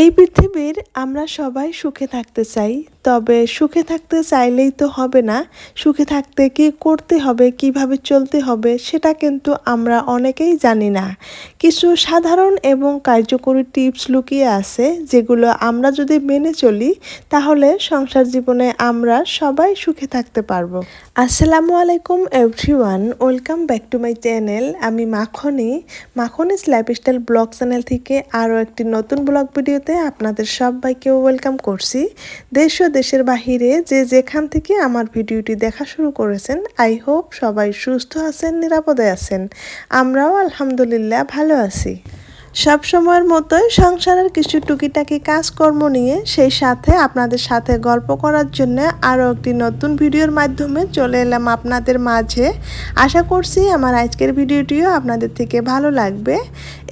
এই পৃথিবীর আমরা সবাই সুখে থাকতে চাই। তবে সুখে থাকতে চাইলেই তো হবে না। সুখে থাকতে কি করতে হবে, কীভাবে চলতে হবে, সেটা কিন্তু আমরা অনেকেই জানি না। কিছু সাধারণ এবং কার্যকরী টিপস লুকিয়ে আছে, যেগুলো আমরা যদি মেনে চলি, তাহলে সংসার জীবনে আমরা সবাই সুখে থাকতে পারব। আসসালামু আলাইকুম everyone welcome back to my channel আমি Makhni. Makhni's lifestyle blog channel থেকে আরও একটি নতুন ব্লগ ভিডিওতে আপনাদের সবাইকে ওয়েলকাম করছি। দেশ ও দেশের বাহিরে যে যেখান থেকে আমার ভিডিওটি দেখা শুরু করেছেন, আই হোপ সবাই সুস্থ আছেন, নিরাপদে আছেন। আমরাও আলহামদুলিল্লাহ ভালো আছি। সব সময়ের মতোই সংসারের কিছু টুকিটাকি কাজকর্ম নিয়ে সেই সাথে আপনাদের সাথে গল্প করার জন্য আরও একটি নতুন ভিডিওর মাধ্যমে চলে এলাম আপনাদের মাঝে। আশা করছি আমার আজকের ভিডিওটিও আপনাদের থেকে ভালো লাগবে।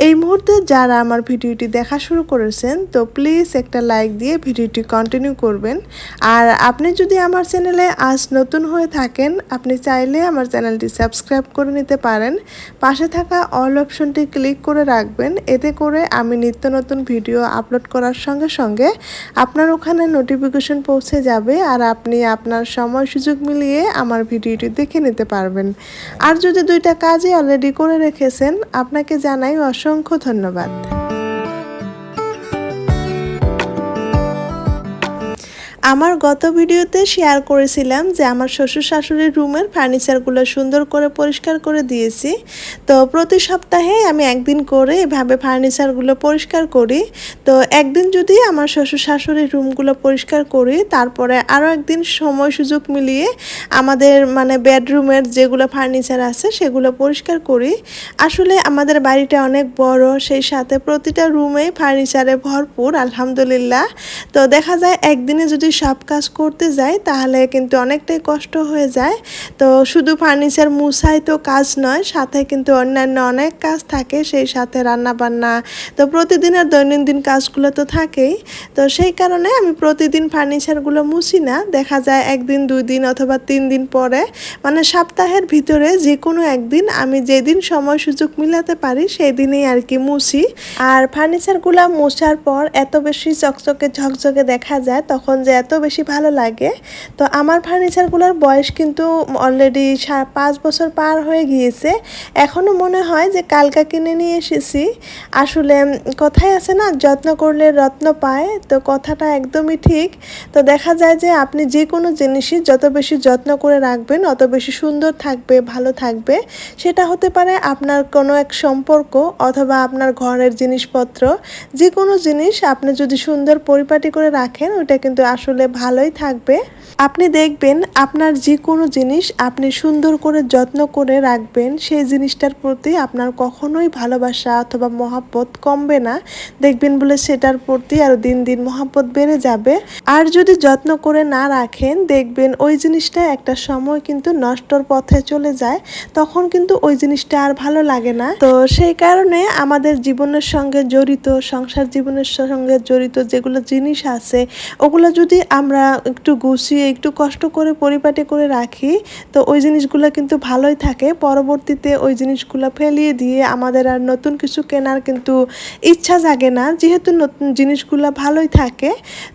এই মুহূর্তে যারা আমার ভিডিওটি দেখা শুরু করেছেন, তো প্লিজ একটা লাইক দিয়ে ভিডিওটি কন্টিনিউ করবেন। আর আপনি যদি আমার চ্যানেলে আজ নতুন হয়ে থাকেন, আপনি চাইলে আমার চ্যানেলটি সাবস্ক্রাইব করে নিতে পারেন। পাশে থাকা অল অপশনটি ক্লিক করে রাখবেন এতে করে আমি নিত্য নতুন ভিডিও আপলোড করার সঙ্গে সঙ্গে আপনার ওখানে নোটিফিকেশন পৌঁছে যাবে আর আপনি আপনার সময় সুযোগ মিলিয়ে আমার ভিডিওটি দেখে নিতে পারবেন। আর যদি দুইটা কাজই অলরেডি করে রেখেছেন, আপনাকে জানাই অসংখ্য ধন্যবাদ। আমার গত ভিডিওতে শেয়ার করেছিলাম যে আমার শ্বশুর শাশুড়ির রুমের ফার্নিচারগুলো সুন্দর করে পরিষ্কার করে দিয়েছি। তো প্রতি সপ্তাহে আমি একদিন করে এভাবে ফার্নিচারগুলো পরিষ্কার করি। তো একদিন যদি আমার শ্বশুর শাশুড়ির রুমগুলো পরিষ্কার করি, তারপরে আরও একদিন সময় সুযোগ মিলিয়ে আমাদের মানে বেডরুমের যেগুলো ফার্নিচার আছে, সেগুলো পরিষ্কার করি। আসলে আমাদের বাড়িটা অনেক বড়, সেই সাথে প্রতিটা রুমেই ফার্নিচারে ভরপুর, আলহামদুলিল্লাহ। তো দেখা যায় একদিনে যদি সব কাজ করতে যাই তাহলে কিন্তু অনেকটাই কষ্ট হয়ে যায়। তো শুধু ফার্নিচার মুছাই তো কাজ নয়, সাথে কিন্তু অন্যান্য অনেক কাজ থাকে, সেই সাথে রান্না বান্না তো প্রতিদিনের দৈনন্দিন কাজগুলো তো থাকেই। তো সেই কারণে আমি প্রতিদিন ফার্নিচারগুলো মুছি না। দেখা যায় একদিন, দুই দিন অথবা তিন দিন পরে মানে সপ্তাহের ভিতরে যে কোনো একদিন আমি যেদিন সময় সুযোগ মিলাতে পারি সেই দিনেই আর কি মুছি। আর ফার্নিচারগুলো মোছার পর এত বেশি চকচকে ঝকঝকে দেখা যায়, তখন যে এত বেশি ভালো লাগে। তো আমার ফার্নিচারগুলোর বয়স কিন্তু অলরেডি পাঁচ বছর পার হয়ে গিয়েছে। এখনও মনে হয় যে কালকা কিনে নিয়ে এসেছি। আসলে কথাই আছে না, যত্ন করলে রত্ন পায়, তো কথাটা একদমই ঠিক। তো দেখা যায় যে আপনি যে কোনো জিনিসই যত বেশি যত্ন করে রাখবেন, অত বেশি সুন্দর থাকবে, ভালো থাকবে। সেটা হতে পারে আপনার কোনো এক সম্পর্ক অথবা আপনার ঘরের জিনিসপত্র। যে কোনো জিনিস আপনি যদি সুন্দর পরিপাটি করে রাখেন ওটা কিন্তু আসলে ভালোই থাকবে। আপনি দেখবেন আপনার যে কোনো জিনিস আপনি সুন্দর করে, যত্ন করে রাখবেন, সেই জিনিসটার প্রতি আপনার কখনোই ভালোবাসা অথবা মহাব্বত কমবে না। দেখবেন বলে সেটার প্রতি আরও দিন দিন মহাব্বত বেড়ে যাবে। আর যদি যত্ন করে না রাখেন, দেখবেন ওই জিনিসটা একটা সময় কিন্তু নষ্টর পথে চলে যায়, তখন কিন্তু ওই জিনিসটা আর ভালো লাগে না। তো সেই কারণে আমাদের জীবনের সঙ্গে জড়িত, সংসার জীবনের সঙ্গে জড়িত যেগুলো জিনিস আছে, ওগুলো যদি আমরা একটু গুছিয়ে, একটু কষ্ট করে, পরিপাটি করে রাখি, তো ওই জিনিসগুলো কিন্তু ভালোই থাকে। পরবর্তীতে ওই জিনিসগুলো ফেলিয়ে দিয়ে আমাদের আর নতুন কিছু কেনার কিন্তু ইচ্ছা জাগে না, যেহেতু নতুন জিনিসগুলো ভালোই থাকে।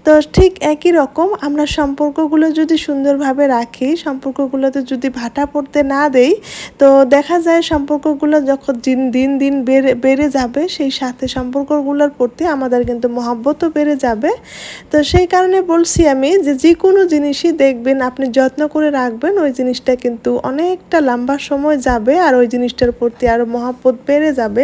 তো ঠিক একই রকম আমরা সম্পর্কগুলো যদি সুন্দরভাবে রাখি, সম্পর্কগুলোতে যদি ভাটা পড়তে না দেই, তো দেখা যায় সম্পর্কগুলো যখন দিন দিন দিন বেড়ে বেড়ে যাবে, সেই সাথে সম্পর্কগুলোর প্রতি আমাদের কিন্তু মহাব্বতও বেড়ে যাবে। তো সেই কারণে বলছি আমি যে যে কোনো জিনিসই দেখবেন, আপনি যত্ন করে রাখবেন, ওই জিনিসটা কিন্তু অনেকটা লম্বা সময় যাবে আর ওই জিনিসটার প্রতি আরও মহাপদ বেড়ে যাবে।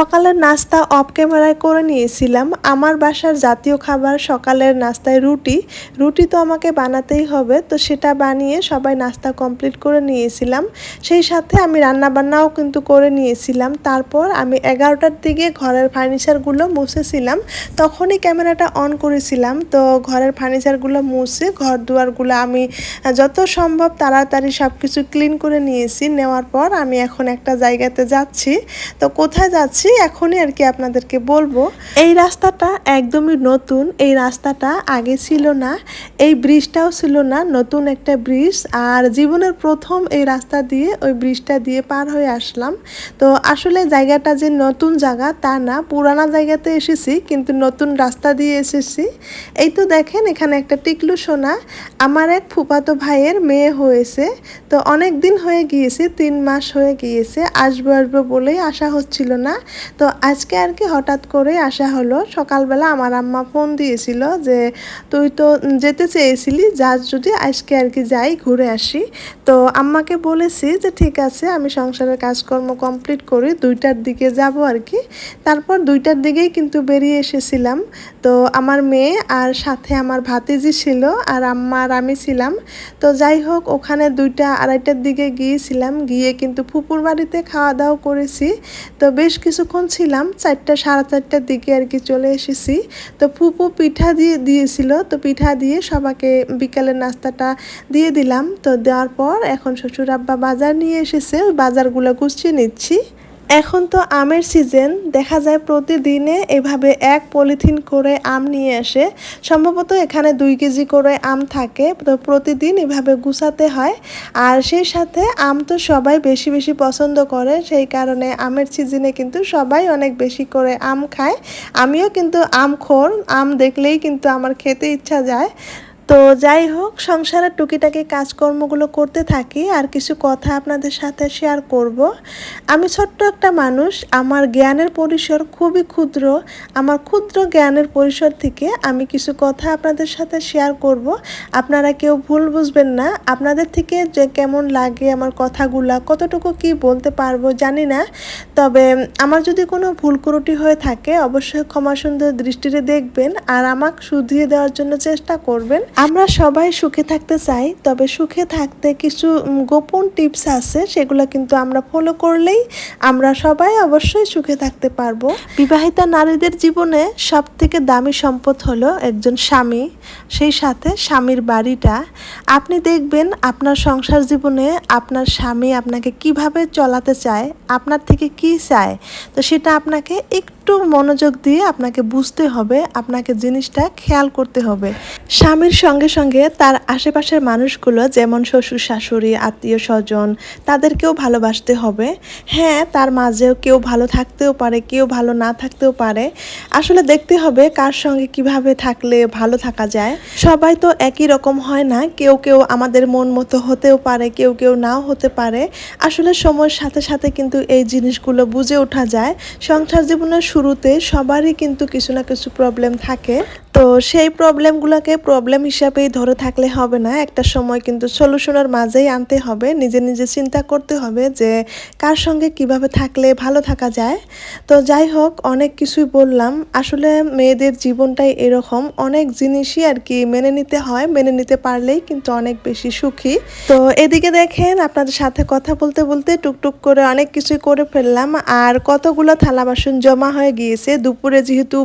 সকালের নাস্তা অফ ক্যামেরায় করে নিয়েছিলাম। আমার বাসার জাতীয় খাবার সকালের নাস্তায় রুটি। রুটি তো আমাকে বানাতেই হবে, তো সেটা বানিয়ে সবাই নাস্তা কমপ্লিট করে নিয়েছিলাম। সেই সাথে আমি রান্না বান্নাও কিন্তু করে নিয়েছিলাম। তারপর আমি এগারোটার দিকে ঘরের ফার্নিচারগুলো মুছেছিলাম। তখনই ক্যামেরাটা অন করেছিলাম। তো ঘরের ফার্নিচারগুলো মুছে, ঘর দুয়ারগুলো আমি যত সম্ভব তাড়াতাড়ি সব কিছু ক্লিন করে নিয়েছি। নেওয়ার পর আমি এখন একটা জায়গাতে যাচ্ছি। তো কোথায় যাচ্ছি? যাচ্ছি এখনই আর কি আপনাদেরকে বলব, এই রাস্তাটা একদমই নতুন, এই রাস্তাটা আগে ছিল না, এই ব্রিজটাও ছিল না, নতুন একটা ব্রিজ আর জীবনের প্রথম এই রাস্তা দিয়ে ওই ব্রিজটা দিয়ে পার হয়ে আসলাম। তো আসলে জায়গাটা যে নতুন জায়গা তা না, পুরানা জায়গাতে এসেছি, কিন্তু নতুন রাস্তা দিয়ে এসেছি। এই তো দেখেন এখানে একটা টিকলু সোনা, আমার এক ফুপাতো ভাইয়ের মেয়ে হয়েছে, তো অনেক দিন হয়ে গিয়েছে, তিন মাস হয়ে গিয়েছে, আসব আসব বলেই আসা হচ্ছিল না। তো আজকে আর কি হঠাৎ করে আসা হলো। সকালবেলা আমার আম্মা ফোন দিয়েছিল যে, তুই তো যেতে চেয়েছিলি যা যদি আজকে আর কি যাই, ঘুরে আসি। তো আম্মাকে বলেছি যে, ঠিক আছে, আমি সংসারের কাজকর্ম কমপ্লিট করি দুইটার দিকে যাব আর কি। তারপর দুইটার দিকেই কিন্তু বেরিয়ে এসেছিলাম। তো আমার মেয়ে আর সাথে আমার ভাতিজি ছিল আর আম্মা আর আমি ছিলাম। তো যাই হোক, ওখানে দুইটা আড়াইটার দিকে গিয়েছিলাম। গিয়ে কিন্তু ফুপুর বাড়িতে খাওয়া দাওয়া করেছি। তো বেশ কিছুক্ষণ ছিলাম, চারটা, সাড়ে চারটার দিকে আর কি চলে এসেছি। তো ফুপু পিঠা দিয়ে, দিয়েছিল, তো পিঠা দিয়ে সবাকে বিকালের নাস্তাটা দিয়ে দিলাম। তো দেওয়ার পর এখন শ্বশুর আব্বা বাজার নিয়ে এসেছে, ওই বাজারগুলো গুছিয়ে নিচ্ছি। এখন তো আমের সিজন দেখা যায় প্রতিদিনে এভাবে এক পলিথিন করে আম নিয়ে আসে। সম্ভবত এখানে দুই কেজি করে আম থাকে, তো প্রতিদিন এভাবে গুছাতে হয়। আর সেই সাথে আম তো সবাই বেশি বেশি পছন্দ করে, সেই কারণে আমের সিজনে কিন্তু সবাই অনেক বেশি করে আম খায়। আমিও কিন্তু আম খোর, আম দেখলেই কিন্তু আমার খেতে ইচ্ছা যায়। তো যাই হোক, সংসারের টুকিটাকি কাজকর্মগুলো করতে থাকি আর কিছু কথা আপনাদের সাথে শেয়ার করব। আমি ছোট্ট একটা মানুষ, আমার জ্ঞানের পরিসর খুবই ক্ষুদ্র। আমার ক্ষুদ্র জ্ঞানের পরিসর থেকে আমি কিছু কথা আপনাদের সাথে শেয়ার করব। আপনারা কেউ ভুল বুঝবেন না। আপনাদের থেকে যে কেমন লাগে আমার কথাগুলা, কতটুকু কি বলতে পারব জানি না। তবে আমার যদি কোনো ভুল ত্রুটি হয়ে থাকে, অবশ্যই ক্ষমা সুন্দর দৃষ্টিতে দেখবেন আর আমাকে শুধিয়ে দেওয়ার জন্য চেষ্টা করবেন। আমরা সবাই সুখে থাকতে চাই, তবে সুখে থাকতে কিছু গোপন টিপস আছে, সেগুলো কিন্তু আমরা ফলো করলেই আমরা সবাই অবশ্যই সুখে থাকতে পারব। বিবাহিতা নারীদের জীবনে সব থেকে দামি সম্পদ হলো একজন স্বামী, সেই সাথে স্বামীর বাড়িটা। আপনি দেখবেন আপনার সংসার জীবনে আপনার স্বামী আপনাকে কীভাবে চলাতে চায়, আপনার থেকে কি চায়, তো সেটা আপনাকে একটু মনোযোগ দিয়ে আপনাকে বুঝতে হবে, আপনাকে জিনিসটা খেয়াল করতে হবে। স্বামীর সঙ্গে সঙ্গে তার আশেপাশের মানুষগুলো যেমন শ্বশুর শাশুড়ি, আত্মীয় স্বজন, তাদেরকেও ভালোবাসতে হবে। হ্যাঁ তার মাঝেও কেউ ভালো থাকতেও পারে, কেউ ভালো না থাকতেও পারে। আসলে দেখতে হবে কার সঙ্গে কীভাবে থাকলে ভালো থাকা যায়। সবাই তো একই রকম হয় না, কেউ কেউ আমাদের মন মতো হতেও পারে, কেউ কেউ নাও হতে পারে। আসলে সময়ের সাথে সাথে কিন্তু এই জিনিসগুলো বুঝে ওঠা যায়। সংসার জীবনের শুরুতে সবারই কিন্তু কিছু না কিছু প্রবলেম থাকে। তো সেই প্রবলেমগুলোকে প্রবলেম হিসাবেই ধরে থাকলে হবে না। একটা সময় কিন্তু সলিউশনের মাঝেই আনতে হবে। নিজে নিজে চিন্তা করতে হবে যে কার সঙ্গে কীভাবে থাকলে ভালো থাকা যায়। তো যাই হোক, অনেক কিছুই বললাম। আসলে মেয়েদের জীবনটাই এরকম। অনেক জিনিসই আর কি মেনে নিতে হয়। মেনে নিতে পারলেই কিন্তু অনেক বেশি সুখী। তো এদিকে দেখেন, আপনাদের সাথে কথা বলতে বলতে টুকটুক করে অনেক কিছুই করে ফেললাম। আর কতগুলো থালা বাসন জমা হয়ে গিয়েছে। দুপুরে যেহেতু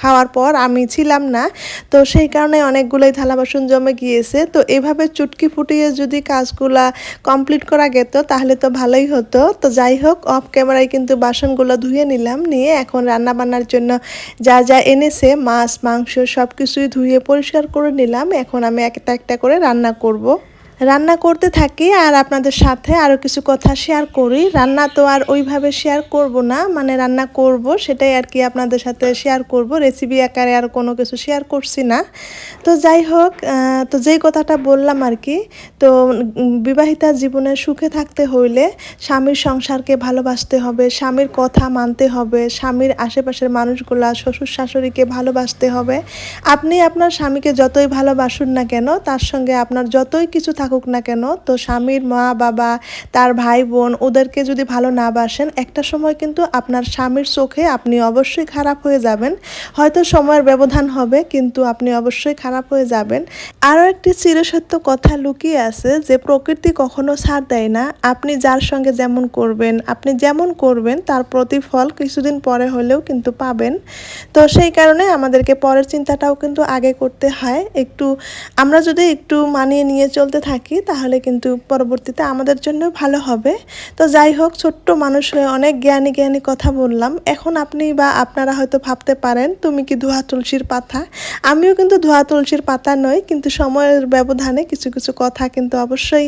খাওয়ার পর আমি ছিলাম না। তো সেই কারণে অনেকগুলোই থালা বাসন জমে গিয়েছে। তো এভাবে চুটকি ফুটিয়ে যদি কাজগুলা কমপ্লিট করা গেত, তাহলে তো ভালোই হতো। তো যাই হোক অফ ক্যামেরায় কিন্তু বাসনগুলো ধুয়ে নিলাম, নিয়ে এখন রান্না বান্নার জন্য যা যা এনেছে, মাছ, মাংস সব কিছুই ধুয়ে পরিষ্কার করে নিলাম। এখন আমি একটা একটা করে রান্না করব। রান্না করতে থাকি আর আপনাদের সাথে আরও কিছু কথা শেয়ার করি। রান্না তো আর ওইভাবে শেয়ার করব না মানে রান্না করব, সেটাই আর কি আপনাদের সাথে শেয়ার করব। রেসিপি আকারে আর কোনো কিছু শেয়ার করছি না। তো যাই হোক তো যেই কথাটা বললাম আর কি, তো বিবাহিতা জীবনে সুখে থাকতে হইলে স্বামীর সংসারকে ভালোবাসতে হবে, স্বামীর কথা মানতে হবে, স্বামীর আশেপাশের মানুষগুলা, শ্বশুর শাশুড়িকে ভালোবাসতে হবে। আপনি আপনার স্বামীকে যতই ভালোবাসুন না কেন, তার সঙ্গে আপনার যতই কিছু থাকুক না কেন, তো স্বামীর মা, বাবা, তার ভাই, বোন, ওদেরকে যদি ভালো না বাসেন, একটা সময় কিন্তু আপনার স্বামীর চোখে আপনি অবশ্যই খারাপ হয়ে যাবেন। হয়তো সময়ের ব্যবধান হবে, কিন্তু আপনি অবশ্যই খারাপ হয়ে যাবেন। আরও একটি চিরসত্য কথা লুকিয়ে আছে যে, প্রকৃতি কখনো ছাড় দেয় না। আপনি যার সঙ্গে যেমন করবেন, আপনি যেমন করবেন, তার প্রতিফল কিছুদিন পরে হলেও কিন্তু পাবেন। তো সেই কারণে আমাদেরকে পরের চিন্তাটাও কিন্তু আগে করতে হয়। একটু আমরা যদি একটু মানিয়ে নিয়ে চলতে থাকি থাকি, তাহলে কিন্তু পরবর্তীতে আমাদের জন্য ভালো হবে। তো যাই হোক, ছোট্ট মানুষ হয়ে অনেক জ্ঞানী জ্ঞানী কথা বললাম। এখন আপনি বা আপনারা হয়তো ভাবতে পারেন, তুমি কি ধোয়া তুলসীর পাতা? আমিও কিন্তু ধোয়া তুলসীর পাতা নই, কিন্তু সময়ের ব্যবধানে কিছু কিছু কথা কিন্তু অবশ্যই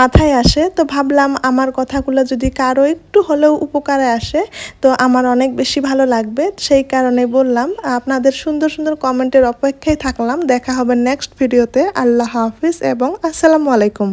মাথায় আসে। তো ভাবলাম আমার কথাগুলো যদি কারও একটু হলেও উপকারে আসে, তো আমার অনেক বেশি ভালো লাগবে। সেই কারণে বললাম, আপনাদের সুন্দর সুন্দর কমেন্টের অপেক্ষায় থাকলাম। দেখা হবে নেক্সট ভিডিওতে আল্লাহ হাফিজ এবং আসসালামু আলাইকুম।